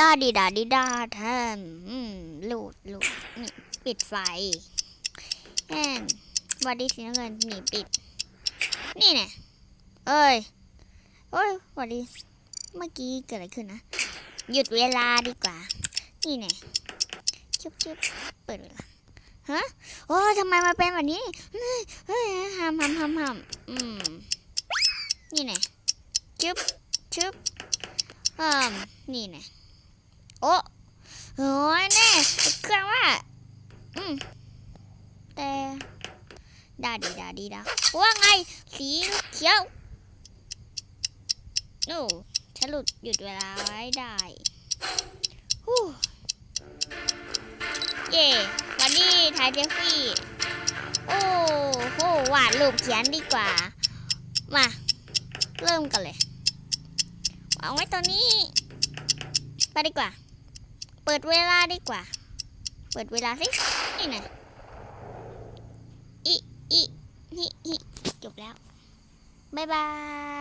ดาดีดาดีดาทนอืมลูดลูดนี่ปิดไฟแอนบอดี้สีน้ำเงินนี่ปิด นี่เนี่ยเอ้ยโอ้ยบอดี้เมื่อกี้เกิดอะไรขึ้นนะ หยุดเวลาดีกว่า นี่เนี่ยชุบชุบเปิดเวลาฮะโอ้ยทำไมมาเป็นแบบนี้เฮ้ยเฮ้ยห้ามห้ามห้ามห้ามอืมนี่เนี่ยชุบชุบอืมนี่เนี่ย โอ้โหแน่เครื่องว่าอืมแต่ดาดีดาดีดาว่าไง สีเขียวโอ้ฉันหลุดหยุดเวลาไว้ได้ฮู้เย่วันนี้ทายเจฟฟี่ โอ้โหวาดรูปเขียนดีกว่า มา เริ่มกันเลยวางไว้ตรงนี้ ไปดีกว่า เปิดเวลาดีกว่า เปิดเวลาสิ นี่ไงอีอีฮิฮิจบแล้ว บ๊ายบาย